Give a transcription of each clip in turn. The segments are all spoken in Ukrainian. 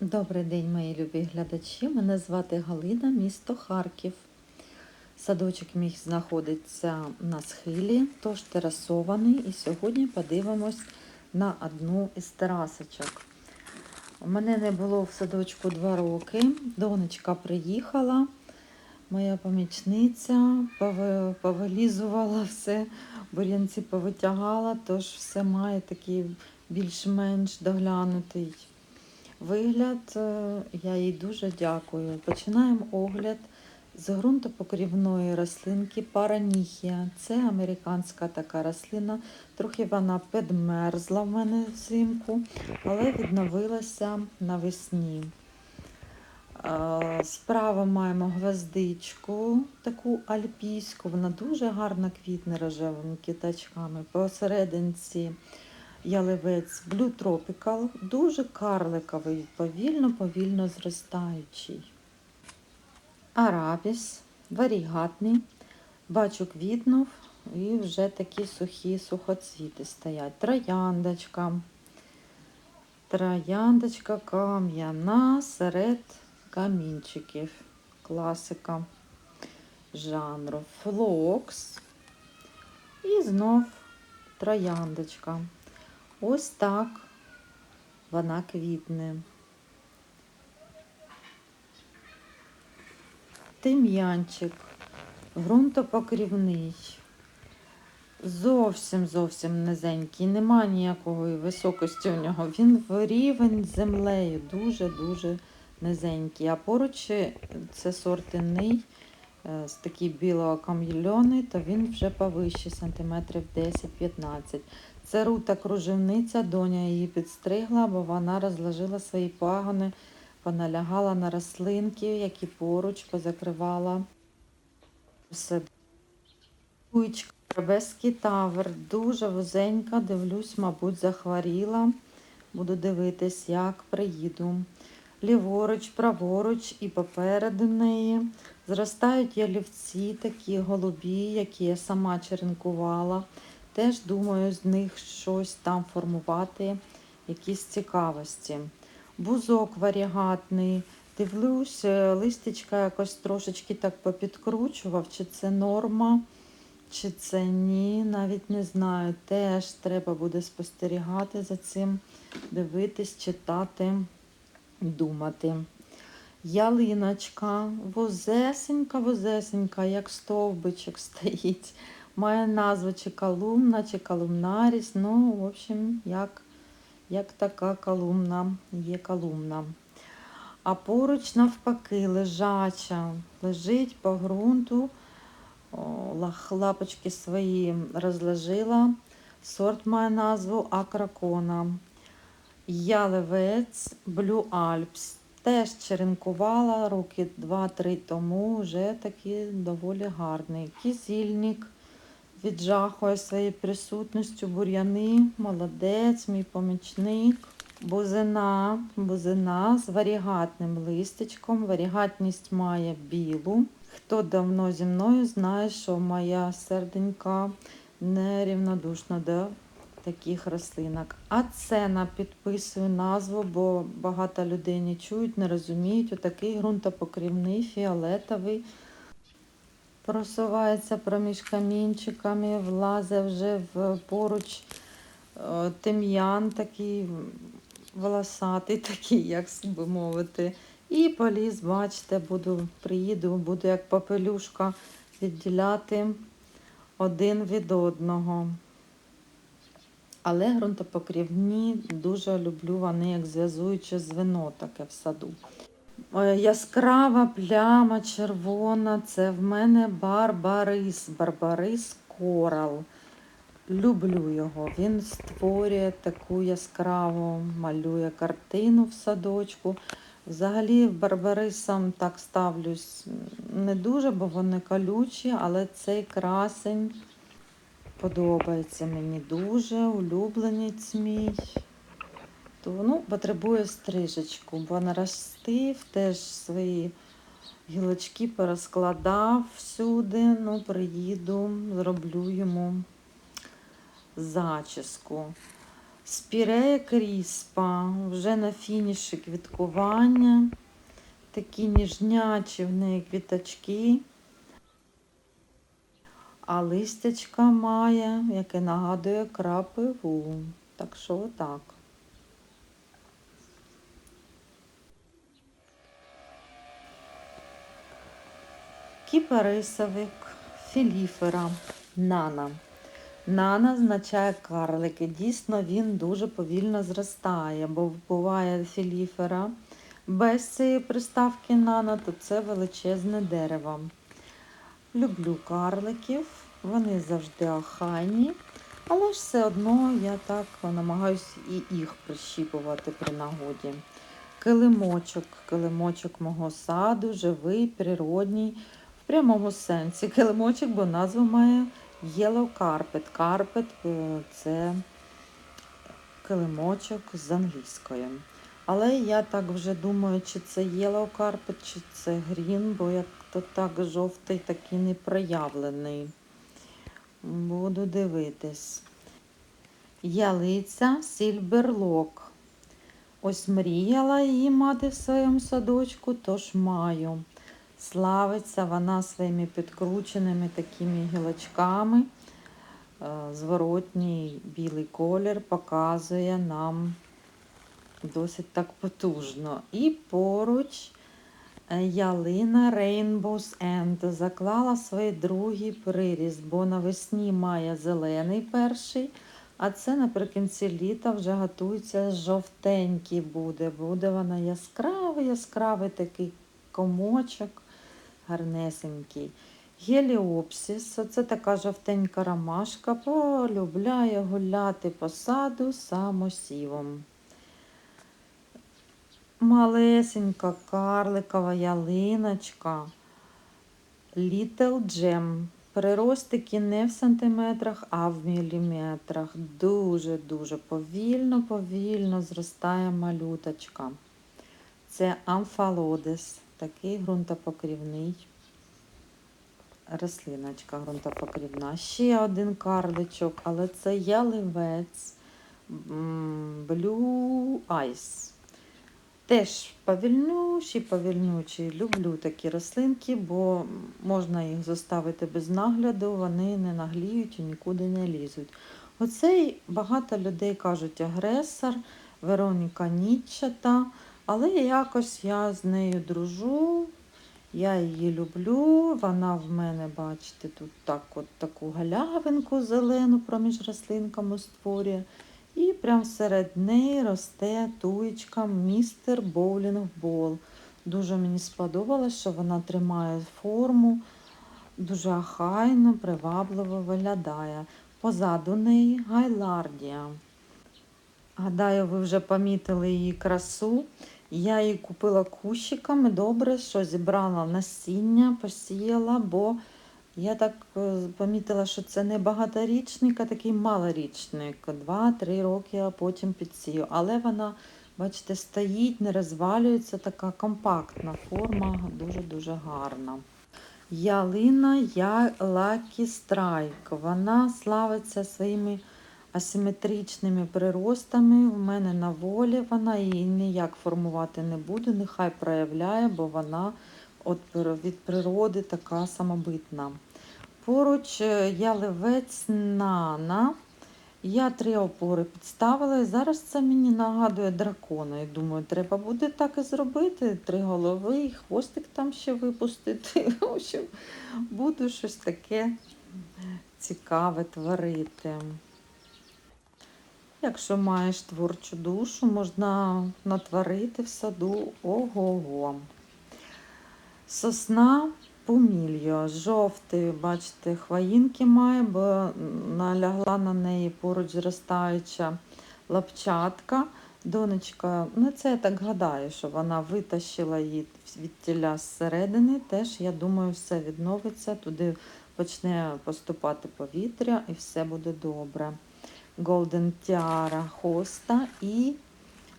Добрий день, мої любі глядачі. Мене звати Галина, місто Харків. Садочок мій знаходиться на схилі, тож терасований. І сьогодні подивимось на одну із терасочок. У мене не було в садочку два роки. Донечка приїхала, моя помічниця повилізувала все, бур'янці повитягала, тож все має такий більш-менш доглянутий вигляд. Е, Я їй дуже дякую. Починаємо огляд з ґрунтопокрівної рослинки Параніхія. Це американська така рослина. Трохи вона підмерзла в мене взимку, але відновилася навесні. Е, Справа маємо гвоздичку, таку альпійську, вона дуже гарно квітне рожевими квіточками. Посерединці яливець Blue Tropical, дуже карликовий, повільно-повільно зростаючий. Арабіс, варігатний, бачу квітнув і вже такі сухі сухоцвіти стоять. Трояндочка. Трояндочка кам'яна серед камінчиків. Класика жанру. Флокс. І знов трояндочка. Ось так вона квітне. Тим'янчик, ґрунтопокрівний. Зовсім зовсім низенький, нема ніякої високості у нього. Він в рівень з землею, дуже-дуже низенький. А поруч це сортинний, е, з такий білоокам'ялений, то він вже повище, сантиметрів 10-15. Це рута кружевниця, доня її підстригла, бо вона розложила свої пагони, поналягала на рослинки, які поруч позакривала все. Куйчка, Ребеський тавр, дуже вузенька, дивлюсь, мабуть, захворіла. Буду дивитись, як приїду. Ліворуч, праворуч і попереду неї. Зростають ялівці, такі голубі, які я сама черенкувала. Теж думаю, з них щось там формувати, якісь цікавості. Бузок варігатний. Дивлюсь, е, листячка якось трошечки так попідкручував, чи це норма, чи це ні, навіть не знаю. Теж треба буде спостерігати за цим, дивитись, читати, думати. Ялиночка, возесенька, возесенька, як стовбичок стоїть. Має назву чи колумна, чи колумнаріс. Ну, в общем, як, як така колумна, є колумна. А поруч, навпаки, лежача, лежить по ґрунту, лапочки свої розложила. Сорт має назву Акракона. Ялевець Blue Alps. Теж черенкувала роки 2-3 тому, вже такий доволі гарний. Кізільник віджахує своєю присутністю бур'яни, молодець, мій помічник. Бузина, бузина з варігатним листечком. Варігатність має білу. Хто давно зі мною знає, що моя серденька нерівнодушна до таких рослинок. А це на підписую назву, бо багато людей не чують, не розуміють. Отакий ґрунтопокрівний, фіолетовий. Просувається проміж камінчиками, влазить вже в поруч е, тим'ян такий волосатий, такий, як би мовити. І поліз, бачите, буду, приїду, буду як попелюшка відділяти один від одного. Але ґрунтопокрівні дуже люблю вони, як зв'язуюче звено таке в саду. Е, Яскрава пляма червона, це в мене барбарис, барбарис корал. Люблю його. Він створює таку яскраву, малює картину в садочку. Взагалі барбарисам так ставлюсь не дуже, бо вони колючі, але цей красень подобається мені дуже, улюбленець мій. То, ну, потребує стрижечку, бо наростив теж свої гілочки порозкладав всюди. Ну, приїду, зроблю йому зачіску. Спірея кріспа вже на фініші квіткування. Такі ніжнячі в неї квіточки. А листячка має, яке нагадує крапиву. Так що отак. Кіпарисовик філіфера Нана. Нана означає карлики. Дійсно, він дуже повільно зростає, бо буває філіфера без цієї приставки нана, то це величезне дерево. Люблю карликів, вони завжди охайні, але ж все одно я так намагаюся і їх прищіпувати при нагоді. Килимочок, килимочок мого саду, живий, природній, в прямому сенсі. Килимочок, бо назву має Yellow Carpet. Е, це килимочок з англійської. Але я так вже думаю, чи це Yellow Carpet, чи це Green, бо як то так жовтий, такий не проявлений. Буду дивитись. Ялиця Silverlock. Ось мріяла її мати в своєму садочку, тож маю. Славиться вона своїми підкрученими такими гілочками. Е, Зворотній білий колір показує нам досить так потужно. І поруч е, ялина Rainbow's End заклала свій другий приріст, бо навесні має зелений перший, а це наприкінці літа вже готується жовтенький буде. Буде вона яскравий, яскравий такий комочок, гарнесенький. Геліопсис, це така жовтенька ромашка, полюбляє гуляти по саду самосівом. Малесенька карликова ялиночка. Little Gem. Приростики не в сантиметрах, а в міліметрах. Дуже-дуже повільно, повільно зростає малюточка. Це амфалодис, такий ґрунтопокрівний рослиночка ґрунтопокрівна. Ще один карличок, але це яливець Blue Ice. Теж повільнючий, повільнючий. Люблю такі рослинки, бо можна їх заставити без нагляду, вони не нагліють і нікуди не лізуть. Оцей багато людей кажуть агресор, Вероніка Ніччата, але якось я з нею дружу, я її люблю. Вона в мене, бачите, тут так от таку галявинку зелену проміж рослинками створює. І прямо серед неї росте туєчка містер Боулінг Бол. Дуже мені сподобалось, що вона тримає форму, дуже охайно, привабливо виглядає. Позаду неї гайлардія. Гадаю, ви вже помітили її красу. Я її купила кущиками. Добре, що зібрала насіння, посіяла, бо я так е, помітила, що це не багаторічник, а такий малорічник. Два-три роки, а потім підсію. Але вона, бачите, стоїть, не розвалюється, така компактна форма, дуже-дуже гарна. Ялина я Lucky Strike. Вона славиться своїми асиметричними приростами. У мене на волі вона її ніяк формувати не буду, нехай проявляє, бо вона від природи така самобитна. Поруч е, яливець нана. Я три опори підставила, і зараз це мені нагадує дракона. І думаю, треба буде так і зробити. Три голови, і хвостик там ще випустити. Буду щось таке цікаве творити. Якщо маєш творчу душу, можна натворити в саду ого-го. Сосна Пумільо, жовтий, бачите, хвоїнки має, бо налягла на неї поруч зростаюча лапчатка. Донечка, ну це я так гадаю, що вона витащила її від тіля зсередини. Теж, я думаю, все відновиться, туди почне поступати повітря і все буде добре. Golden Tiara хоста і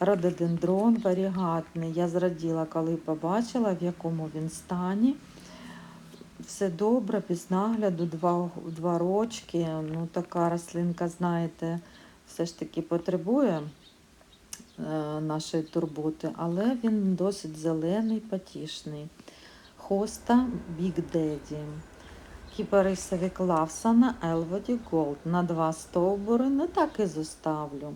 рододендрон варігатний. Я зраділа, коли побачила, в якому він стані. Все добре, без нагляду, два, два рочки. Ну, така рослинка, знаєте, все ж таки потребує е, нашої турботи, але він досить зелений, потішний. Хоста Big Daddy. Кіпарисові Клавсона Елводі Голд на два стовбури, не так і зоставлю.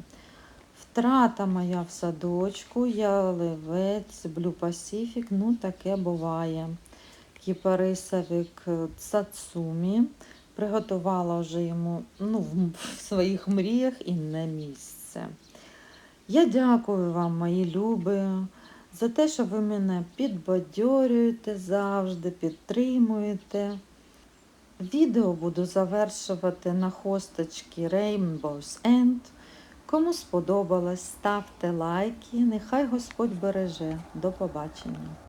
Втрата моя в садочку, я ливець, Blue Pacific, ну таке буває. Кіпарисовик Цацумі. Приготувала вже йому ну, в своїх мріях і не місце. Я дякую вам, мої люби, за те, що ви мене підбадьорюєте завжди, підтримуєте. Відео буду завершувати на хосточці Rainbow's End. Кому сподобалось, ставте лайки. Нехай Господь береже. До побачення.